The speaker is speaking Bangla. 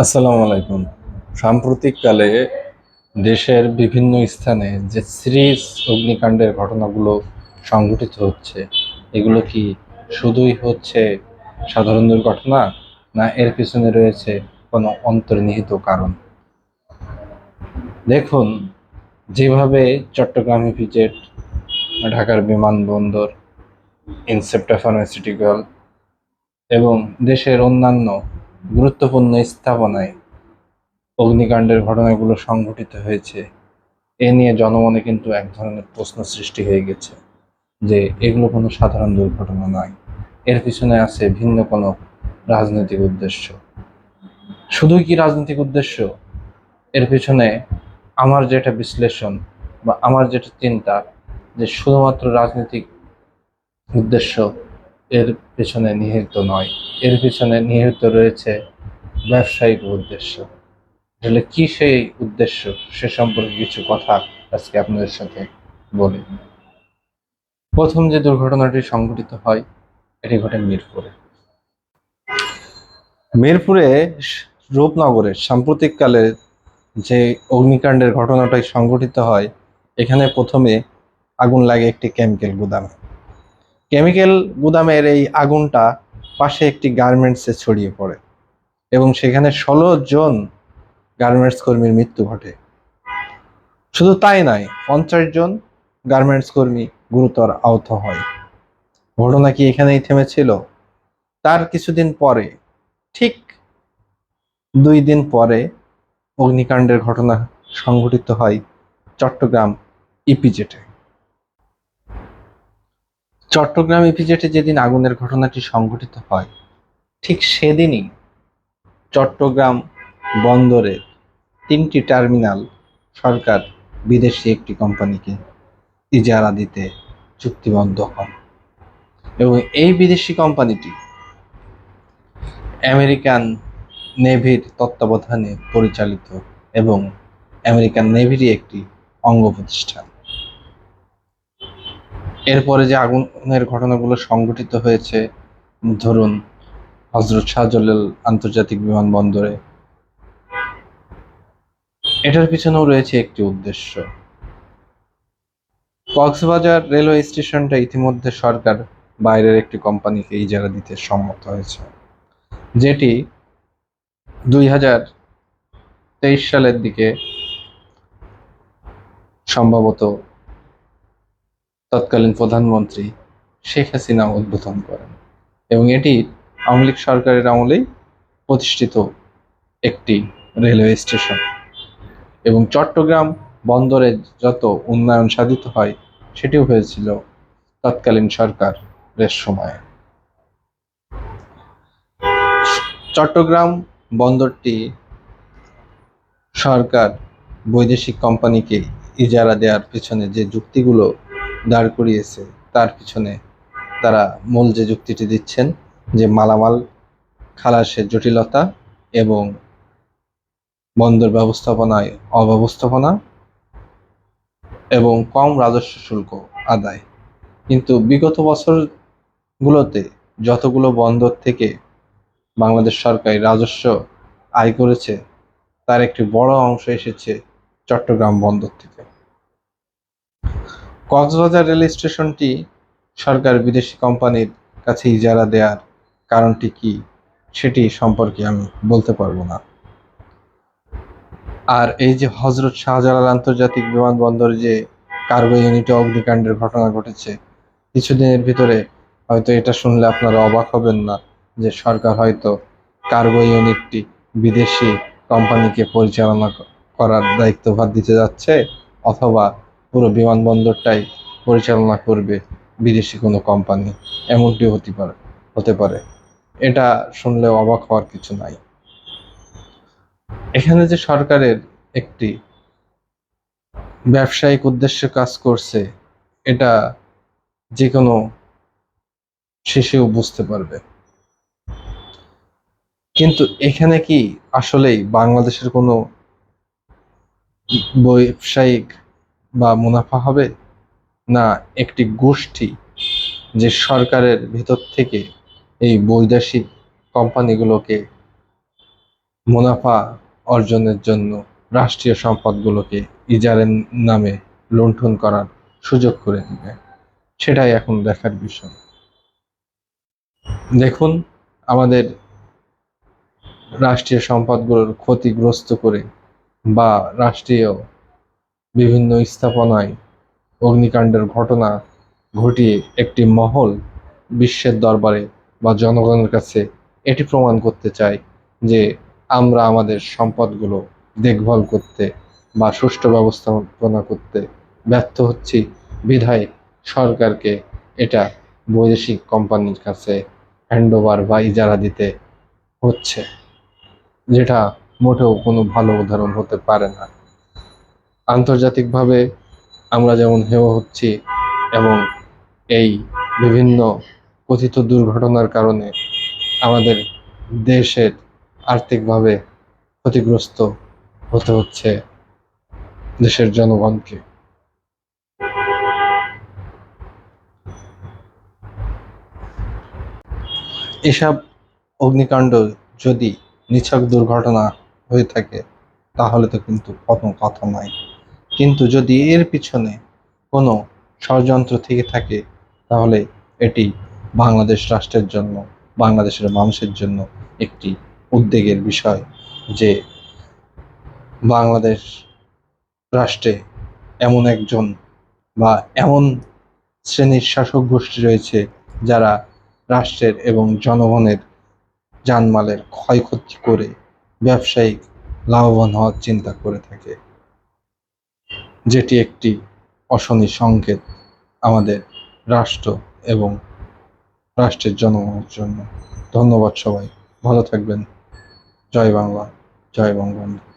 আসসালামু আলাইকুম। সাম্প্রতিককালে দেশের বিভিন্ন স্থানে যে সিরিজ অগ্নিকাণ্ডের ঘটনাগুলো সংঘটিত হচ্ছে, এগুলো কি শুধুই হচ্ছে সাধারণ দুর্ঘটনা, না এর পিছনে রয়েছে কোনো অন্তর্নিহিত কারণ? দেখুন, যেভাবে চট্টগ্রাম ইপিজেড ঢাকার বিমানবন্দর, ইনসেপ্টা ফার্মাসিউটিক্যাল এবং দেশের অন্যান্য গুরুত্বপূর্ণ স্থাপনায় অগ্নিকাণ্ডের ঘটনাগুলো সংঘটিত হয়েছে। এ নিয়ে জনমনে কিন্তু এক ধরনের প্রশ্ন সৃষ্টি হয়ে গেছে যে এগুলো কোনো সাধারণ দুর্ঘটনা নয়। এর পিছনে আছে ভিন্ন কোনো রাজনৈতিক উদ্দেশ্য। শুধুই কি রাজনৈতিক উদ্দেশ্য? এর পিছনে আমার যেটা বিশ্লেষণ বা আমার যেটা চিন্তা যে শুধুমাত্র রাজনৈতিক উদ্দেশ্য এর পেছনে নিহিত নয়। এর পিছনে নিহিত রয়েছে ব্যবসায়িক উদ্দেশ্য। আসলে কি সেই উদ্দেশ্য? সে সম্পর্কে কিছু কথা আজকে আপনাদের সাথে বলি। প্রথম যে দুর্ঘটনাটি সংঘটিত হয়, এটি ঘটে মিরপুরে। মিরপুরে রূপনগরে সাম্প্রতিককালে যে অগ্নিকাণ্ডের ঘটনাটাই সংঘটিত হয়, এখানে প্রথমে আগুন লাগে একটি কেমিক্যাল গুদামে। কেমিক্যাল গুদামের এই আগুনটা পাশে একটি গার্মেন্টসে ছড়িয়ে পড়ে এবং সেখানে ষোলো জন গার্মেন্টস কর্মীর মৃত্যু ঘটে। শুধু তাই নয়, পঞ্চাশ জন গার্মেন্টস কর্মী গুরুতর আহত হয়। ঘটনা কি এখানেই থেমেছিল? তার কিছুদিন পরে, ঠিক দুই দিন পরে অগ্নিকাণ্ডের ঘটনা সংঘটিত হয় চট্টগ্রাম ইপিজেটে। চট্টগ্রাম ইপিজেটে যেদিন আগুনের ঘটনাটি সংঘটিত হয়, ঠিক সেদিনই চট্টগ্রাম বন্দরের তিনটি টার্মিনাল সরকার বিদেশি একটি কোম্পানিকে ইজারা দিতে চুক্তিবদ্ধ হন। এবং এই বিদেশি কোম্পানিটি আমেরিকান নেভির তত্ত্বাবধানে পরিচালিত এবং আমেরিকান নেভিরই একটি অঙ্গ প্রতিষ্ঠান। এরপরে যে আগুনের ঘটনাগুলো সংঘটিত হয়েছে, ধরুন হজরত শাহজালাল আন্তর্জাতিক বিমানবন্দরে, এটার পিছনেও রয়েছে একটি উদ্দেশ্য। কক্সবাজার রেলওয়ে স্টেশনটা ইতিমধ্যে সরকার বাইরের একটি কোম্পানিকে ইজারা দিতে সম্মত হয়েছে, যেটি দুই হাজার তেইশ সালের দিকে সম্ভবত তৎকালীন প্রধানমন্ত্রী শেখ হাসিনা উদ্বোধন করেন এবং এটি আওয়ামী লীগ সরকারের আমলেই প্রতিষ্ঠিত একটি রেলওয়ে স্টেশন। এবং চট্টগ্রাম বন্দরে যত উন্নয়ন সাধিত হয়, সেটিও হয়েছিল তৎকালীন সরকারের সময়ে। চট্টগ্রাম বন্দরটি সরকার বৈদেশিক কোম্পানিকে ইজারা দেওয়ার পেছনে যে যুক্তিগুলো দাঁড় করিয়েছে, তার পিছনে তারা মূল যে যুক্তিটি দিচ্ছেন যে মালামাল, খালাসের জটিলতা এবং বন্দর ব্যবস্থাপনায় অব্যবস্থাপনা এবং কম রাজস্ব শুল্ক আদায়। কিন্তু বিগত বছরগুলোতে যতগুলো বন্দর থেকে বাংলাদেশ সরকার রাজস্ব আয় করেছে, তার একটি বড় অংশ এসেছে চট্টগ্রাম বন্দর থেকে। কক্সবাজার রেল স্টেশনটি সরকার বিদেশি কোম্পানির কাছে ইজারা দেওয়ার কারণটি কি সেটি সম্পর্কে আমি বলতে পারব না। আর এই যে হজরত শাহজালাল আন্তর্জাতিক বিমানবন্দরে যে কার্গো ইউনিটে অগ্নিকাণ্ডের ঘটনা ঘটেছে, কিছুদিনের ভিতরে হয়তো এটা শুনলে আপনারা অবাক হবেন না যে সরকার হয়তো কার্গো ইউনিটটি বিদেশি কোম্পানিকে পরিচালনা করার দায়িত্বভার দিতে যাচ্ছে অথবা পুরো বিমানবন্দরটাই পরিচালনা করবে বিদেশি কোনো কোম্পানি এমনটিও হতে পারে হতে পারে। এটা শুনলে অবাক হওয়ার কিছু নাই। এখানে যে সরকারের একটি ব্যবসায়িক উদ্দেশ্যে কাজ করছে, এটা যে কোনো শেষেও বুঝতে পারবে। কিন্তু এখানে কি আসলেই বাংলাদেশের কোনো ব্যবসায়িক বা মুনাফা হবে না একটি গোষ্ঠী যে সরকারের ভেতর থেকে এই বৈদেশিক কোম্পানিগুলোকে মুনাফা অর্জনের জন্য রাষ্ট্রীয় সম্পদগুলোকে ইজারের নামে লুণ্ঠন করার সুযোগ করে দিবে। সেটাই এখন দেখার বিষয়। দেখুন, আমাদের রাষ্ট্রীয় সম্পদগুলোর ক্ষতিগ্রস্ত করে বা রাষ্ট্রীয় বিভিন্ন স্থাপনায় অগ্নিকাণ্ডের ঘটনা ঘটিয়ে একটি মহল বিশ্বের দরবারে বা জনগণের কাছে এটি প্রমাণ করতে চায় যে আমরা আমাদের সম্পদগুলো দেখভাল করতে বা সুষ্ঠু ব্যবস্থাপনা করতে ব্যর্থ হচ্ছি। বিধায় সরকারকে এটা বৈদেশিক কোম্পানির কাছে হ্যান্ডওভার বা ইজারা দিতে হচ্ছে, যেটা মোটেও কোনো ভালো উদাহরণ হতে পারে না। আন্তর্জাতিকভাবে আমরা যেমন হেয় হচ্ছি এবং এই বিভিন্ন কথিত দুর্ঘটনার কারণে আমাদের দেশের আর্থিকভাবে ক্ষতিগ্রস্ত হতে হচ্ছে দেশের জনগণকে। এসব অগ্নিকাণ্ড যদি নিছক দুর্ঘটনা হয়ে থাকে, তাহলে তো কিন্তু কোনো কথা নাই। কিন্তু যদি এর পিছনে কোনো ষড়যন্ত্র থেকে থাকে, তাহলে এটি বাংলাদেশ রাষ্ট্রের জন্য, বাংলাদেশের মানুষের জন্য একটি উদ্বেগের বিষয় যে বাংলাদেশ রাষ্ট্রে এমন একজন বা এমন শ্রেণির শাসক গোষ্ঠী রয়েছে যারা রাষ্ট্রের এবং জনগণের জানমালের ক্ষয়ক্ষতি করে ব্যবসায়িক লাভবান হওয়ার চিন্তা করে থাকে। যেটি একটি অশনি সংকেত আমাদের রাষ্ট্র এবং রাষ্ট্রের জনগণের জন্য। ধন্যবাদ সবাই। ভালো থাকবেন। জয় বাংলা, জয় বঙ্গবন্ধু।